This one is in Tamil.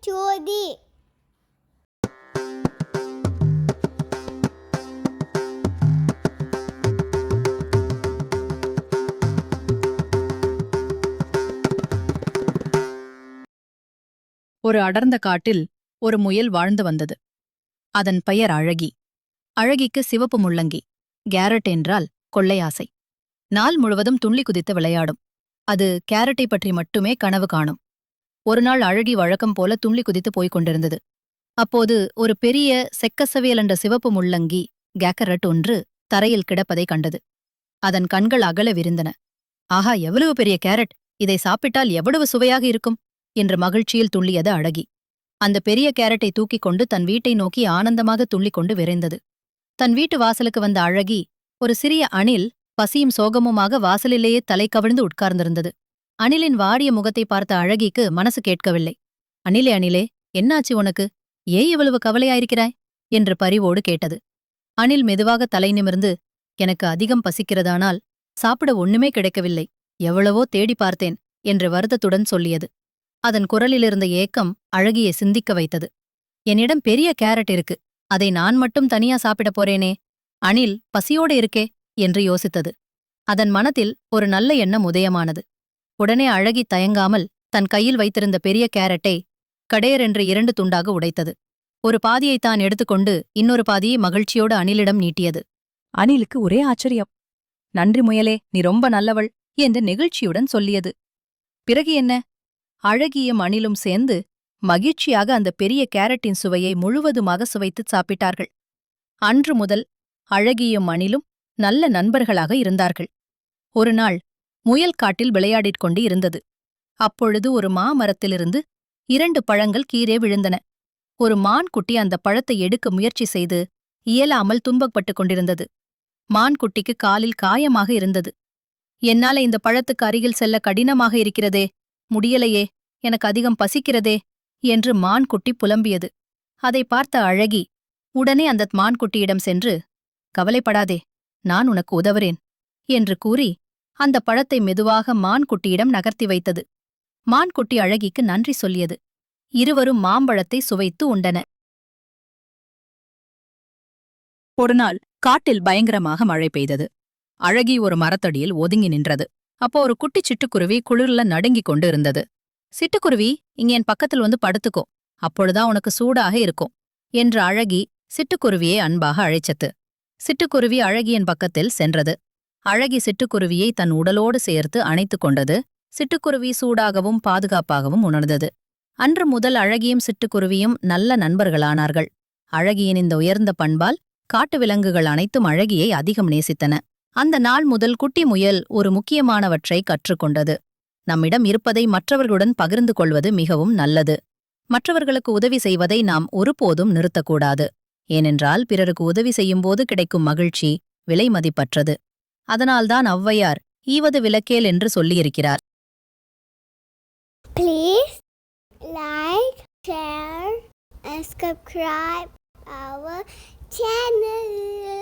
ஜோதி. ஒரு அடர்ந்த காட்டில் ஒரு முயல் வாழ்ந்து வந்தது. அதன் பெயர் அழகி. அழகிக்கு சிவப்பு முள்ளங்கி கேரட் என்றால் கொள்ளையாசை. நாள் முழுவதும் துள்ளி குதித்து விளையாடும். அது கேரட்டை பற்றி மட்டுமே கனவு காணும். ஒருநாள் அழகி வழக்கம் போல துள்ளி குதித்து போய்க் கொண்டிருந்தது. அப்போது ஒரு பெரிய செக்கசவியல் என்ற சிவப்பு முள்ளங்கி கேக்கரட் ஒன்று தரையில் கிடப்பதைக் கண்டது. அதன் கண்கள் அகல விரிந்தன. ஆஹா எவ்வளவு பெரிய கேரட்! இதை சாப்பிட்டால் எவ்வளவு சுவையாக இருக்கும்? என்று மகிழ்ச்சியில் துள்ளியது அழகி. அந்த பெரிய கேரட்டை தூக்கிக் கொண்டு தன் வீட்டை நோக்கி ஆனந்தமாக துள்ளிக் கொண்டு விரைந்தது. தன் வீட்டு வாசலுக்கு வந்த அழகி ஒரு சிறிய அணில் பசியும் சோகமுமாக வாசலிலேயே தலை கவிழ்ந்து உட்கார்ந்திருந்தது. அணிலின் வாடிய முகத்தை பார்த்த அழகிக்கு மனசு கேட்கவில்லை. அணிலே அணிலே என்னாச்சு உனக்கு? ஏன் இவ்வளவு கவலையாயிருக்கிறாய்? என்று பரிவோடு கேட்டது. அணில் மெதுவாக தலை நிமிர்ந்து எனக்கு அதிகம் பசிக்கிறதானால் சாப்பிட ஒண்ணுமே கிடைக்கவில்லை. எவ்வளவோ தேடி பார்த்தேன் என்று வருத்தத்துடன் சொல்லியது. அதன் குரலிலிருந்த ஏக்கம் அழகியை சிந்திக்க வைத்தது. என்னிடம் பெரிய கேரட் இருக்கு. அதை நான் மட்டும் தனியா சாப்பிடப் போறேனே. அணில் பசியோடு இருக்கே என்று யோசித்தது. அதன் மனத்தில் ஒரு நல்ல எண்ணம் உதயமானது. உடனே அழகி தயங்காமல் தன் கையில் வைத்திருந்த பெரிய கேரட்டை கடையரென்று இரண்டு துண்டாக உடைத்தது. ஒரு பாதியை தான் எடுத்துக்கொண்டு இன்னொரு பாதியை மகிழ்ச்சியோடு அணிலிடம் நீட்டியது. அணிலுக்கு ஒரே ஆச்சரியம். நன்றி முயலே நீ ரொம்ப நல்லவள் என்று நெகிழ்ச்சியுடன் சொல்லியது. பிறகு என்ன? அழகியும் அணிலும் சேர்ந்து மகிழ்ச்சியாக அந்த பெரிய கேரட்டின் சுவையை முழுவதுமாக சுவைத்துச் சாப்பிட்டார்கள். அன்று முதல் அழகியும் அணிலும் நல்ல நண்பர்களாக இருந்தார்கள். ஒரு நாள் முயல் காட்டில் விளையாடிக் கொண்டு இருந்தது. அப்பொழுது ஒரு மாமரத்திலிருந்து இரண்டு பழங்கள் கீழே விழுந்தன. ஒரு மான் குட்டி அந்த பழத்தை எடுக்க முயற்சி செய்து இயலாமல் துன்பப்பட்டுக் கொண்டிருந்தது. மான்குட்டிக்கு காலில் காயமாக இருந்தது. என்னால இந்த பழத்துக்கு அருகில் செல்ல கடினமாக இருக்கிறதே முடியலையே எனக்கு அதிகம் பசிக்கிறதே என்று மான்குட்டி புலம்பியது. அதை பார்த்த அழகி உடனே அந்த மான்குட்டியிடம் சென்று கவலைப்படாதே நான் உனக்கு உதவுறேன் என்று கூறி அந்த பழத்தை மெதுவாக மான்குட்டியிடம் நகர்த்தி வைத்தது. மான்குட்டி அழகிக்கு நன்றி சொல்லியது. இருவரும் மாம்பழத்தை சுவைத்து உண்டன ஒருநாள் காட்டில் பயங்கரமாக மழை பெய்தது. அழகி ஒரு மரத்தடியில் ஒதுங்கி நின்றது. அப்போ ஒரு குட்டி சிட்டுக்குருவி குளிர்ல நடுங்கிக் கொண்டு இருந்தது சிட்டுக்குருவி இங்க என் பக்கத்தில் வந்து படுத்துக்கோ. அப்பொழுதான் உனக்கு சூடாக இருக்கும் என்று அழகி சிட்டுக்குருவியை அன்பாக அழைச்சத்து சிட்டுக்குருவி அழகியின் பக்கத்தில் சென்றது. அழகி சிட்டுக்குருவியை தன் உடலோடு சேர்த்து அணைத்து கொண்டது சிட்டுக்குருவி சூடாகவும் பாதுகாப்பாகவும் உணர்ந்தது. அன்று முதல் அழகியும் சிட்டுக்குருவியும் நல்ல நண்பர்களானார்கள். அழகியின் இந்த உயர்ந்த பண்பால் காட்டு விலங்குகள் அனைத்தும் அழகியை அதிகம் நேசித்தன. அந்த நாள் முதல் குட்டி முயல் ஒரு முக்கியமானவற்றை கற்றுக்கொண்டது. நம்மிடம் இருப்பதை மற்றவர்களுடன் பகிர்ந்து கொள்வது மிகவும் நல்லது. மற்றவர்களுக்கு உதவி செய்வதை நாம் ஒருபோதும் நிறுத்தக்கூடாது. ஏனென்றால் பிறருக்கு உதவி செய்யும்போது கிடைக்கும் மகிழ்ச்சி விலைமதிப்பற்றது அதனால்தான் ஔவையார் ஈவது விலக்கேல் என்று சொல்லியிருக்கிறார் Please like, share, and subscribe our channel.